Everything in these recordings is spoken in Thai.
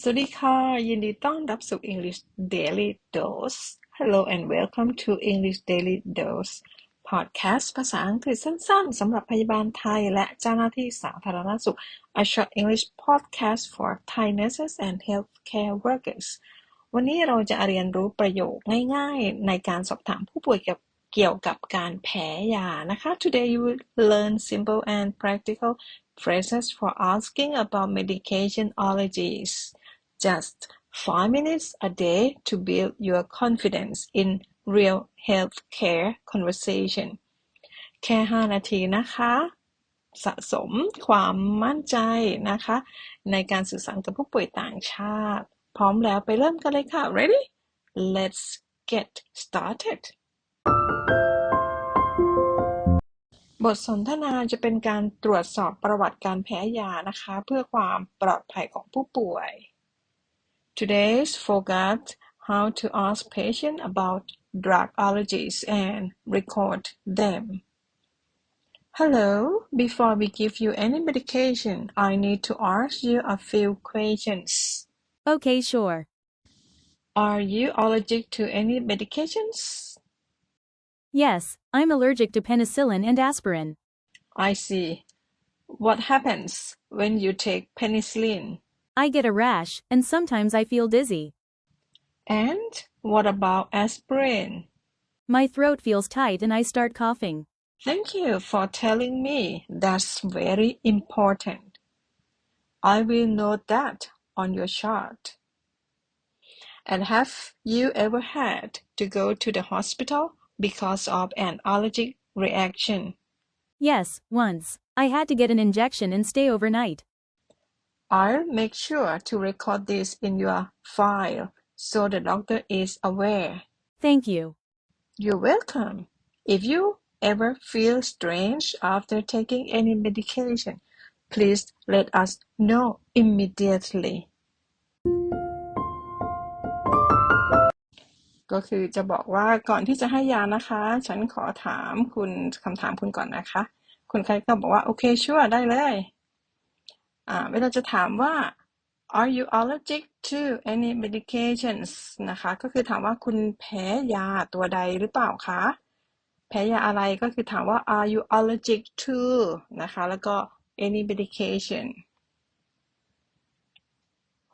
สวัสดีค่ะยินดีต้อนรับสู่ English Daily Dose Hello and welcome to English Daily Dose Podcast ภาษาอังกฤษสั้นๆสำหรับพยาบาลไทยและเจ้าหน้าที่สาธารณสุข A short English podcast for Thai nurses and healthcare workers วันนี้เราจะเรียนรู้ประโยคง่ายๆ ในการสอบถามผู้ป่วยเกี่ยวกับการแพ้ยานะคะ Today you will learn simple and practical phrases for asking about medication allergies just five minutes a day to build your confidence in real healthcare conversation แค่ 5 นาทีนะคะ สะสมความมั่นใจนะคะ ในการสื่อสารกับผู้ป่วยต่างชาติ พร้อมแล้วไปเริ่มกันเลยค่ะ ready let's get started บทสนทนาจะเป็นการตรวจสอบประวัติการแพ้ยานะคะ เพื่อความปลอดภัยของผู้ป่วย Today's forgot how to ask patients about drug allergies and record them. Hello, before we give you any medication, I need to ask you a few questions. Okay, sure. Are you allergic to any medications? Yes, I'm allergic to penicillin and aspirin. I see. What happens when you take penicillin? I get a rash, and sometimes I feel dizzy. And what about aspirin? My throat feels tight and I start coughing. Thank you for telling me. That's very important. I will note that on your chart. And have you ever had to go to the hospital because of an allergic reaction? Yes, once. I had to get an injection and stay overnight. I'll make sure to record this in your file so the doctor is aware. Thank you. You're welcome. If you ever feel strange after taking any medication, please let us know immediately. ก็คือจะบอกว่าก่อนที่จะให้ยานะคะ ฉันขอถามคุณคำถามคุณก่อนนะคะ คุณใครก็บอกว่าโอเคชัวร์ได้เลยอ่า เวลาจะถามว่า are you allergic to any medications นะคะ ก็คือถามว่าคุณแพ้ยาตัวใดหรือเปล่าคะ แพ้ยาอะไรก็คือถามว่า are you allergic to นะคะ แล้วก็ any medication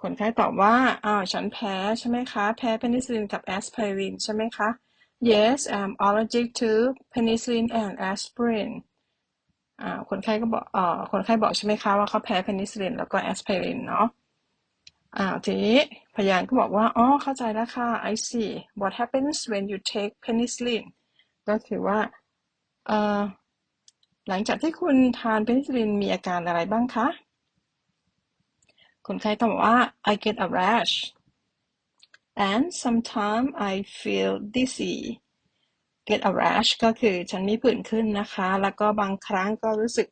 คนไข้ตอบว่า อ้าว ฉันแพ้ใช่ไหมคะ แพ้เพนิซิลินกับแอสไพรินใช่ไหมคะ Yes I'm allergic to penicillin and aspirin คนไข้ก็บอกอคนไข้บอกใช่ไหมคะว่าเขาแพ้เพนิซิลินแล้วก็แอสไพรินเนาะทีนี้พยานก็บอกว่า อ๋อ เข้าใจแล้วค่ะ I see what happens when you take penicillin ก็คือว่า หลังจากที่คุณทานเพนิซิลินมีอาการอะไรบ้างคะ คนไข้ตอบว่า I get a rash and sometimes I feel dizzy get a rash ก็คือฉันมีผื่นขึ้นนะคะ แล้วก็บางครั้งก็รู้สึก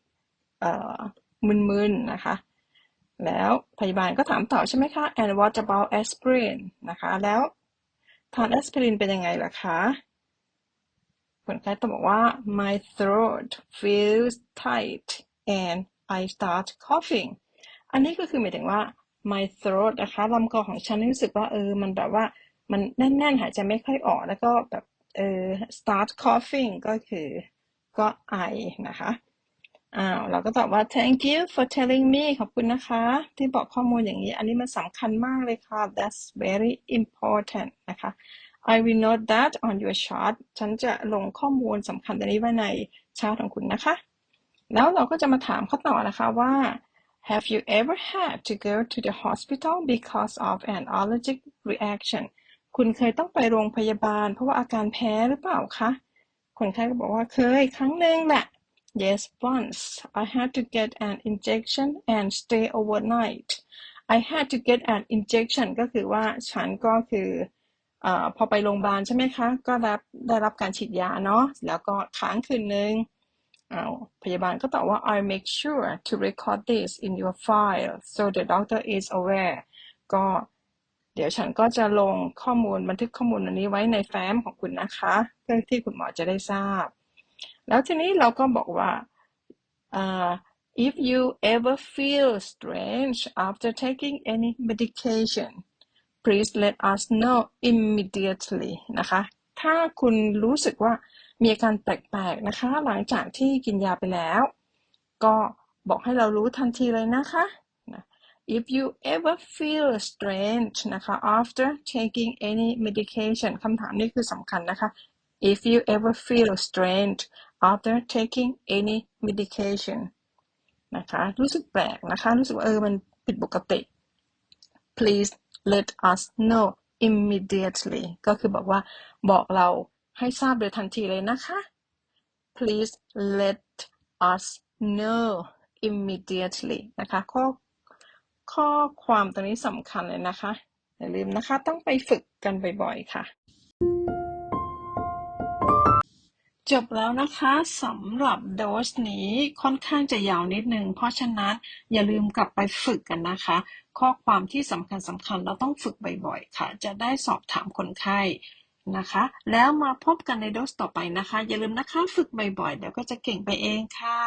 มึนๆนะคะ แล้วพยาบาลก็ถามต่อใช่ไหมคะ and what about aspirin นะคะ แล้วทานแอสไพรินเป็นยังไงล่ะคะคนไข้ต้องบอกว่า my throat feels tight and I start coughing อันนี้ก็คือหมายถึงว่า my throat นะคะลำคอของฉันรู้สึกว่าเออ มันแบบว่ามันแน่นๆ หายใจไม่ค่อยออก แล้วก็แบบ เออ start coughing ก็คือก็ไอนะคะอ้าวเราก็ตอบว่า thank you for telling me ขอบคุณนะคะ ที่บอกข้อมูลอย่างนี้ อันนี้มันสำคัญมากเลยค่ะ that's very important นะคะ I will note that on your chart ฉันจะลงข้อมูลสำคัญตัวนี้ไว้ในชาร์ตของคุณนะคะ แล้วเราก็จะมาถามเขาต่อนะคะว่า Have you ever had to go to the hospital because of an allergic reaction คุณเคยต้องไปโรงพยาบาล เพราะว่าอาการแพ้หรือเปล่าคะ คนไข้ก็บอกว่าเคยครั้งหนึ่งแหละ Yes once I had to get an injection and stay overnight I had to get an injection ก็คือว่าฉันก็คืออพอไปโรงพยาบาลใช่ไหมคะ ก็รับได้รับการฉีดยาเนาะแล้วก็ค้างคืนนึงอาพยาบาลก็ตอบว่า I make sure to record this in your file so the doctor is aware ก็ ดี๋ยวฉันก็จะลงข้อมูลบันทึกข้อมูลอันนี้ไว้ในแฟ้มของคุณนะคะ เพื่อที่คุณหมอจะได้ทราบ แล้วทีนี้เราก็บอกว่า uh, if you ever feel strange after taking any medication please let us know immediately นะคะ ถ้าคุณรู้สึกว่ามีอาการแปลกๆนะคะ หลังจากที่กินยาไปแล้ว ก็บอกให้เรารู้ทันทีเลยนะคะนะ if you ever feel strange นะคะ after taking any medication คำถามนี้คือสำคัญนะคะ if you ever feel strange after taking any medication นะคะ รู้สึกแปลกนะคะ รู้สึกว่าเออ มันผิดปกติ please let us know immediately ก็คือบอกว่าบอกเราให้ทราบโดยทันทีเลยนะคะ please let us know immediately นะคะข้อ ข้อความตรงนี้สำคัญเลยนะคะ อย่าลืมนะคะต้องไปฝึกกันบ่อยๆค่ะ จบแล้วนะคะสำหรับโดสนี้ค่อนข้างจะยาวนิดนึง เพราะฉะนั้นอย่าลืมกลับไปฝึกกันนะคะ ข้อความที่สำคัญสำคัญเราต้องฝึกบ่อยๆ ค่ะ จะได้สอบถามคนไข้นะคะ แล้วมาพบกันในโดสต่อไปนะคะ อย่าลืมนะคะฝึกบ่อยๆเดี๋ยวก็จะเก่งไปเองค่ะ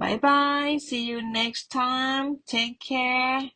บายบาย see you next time take care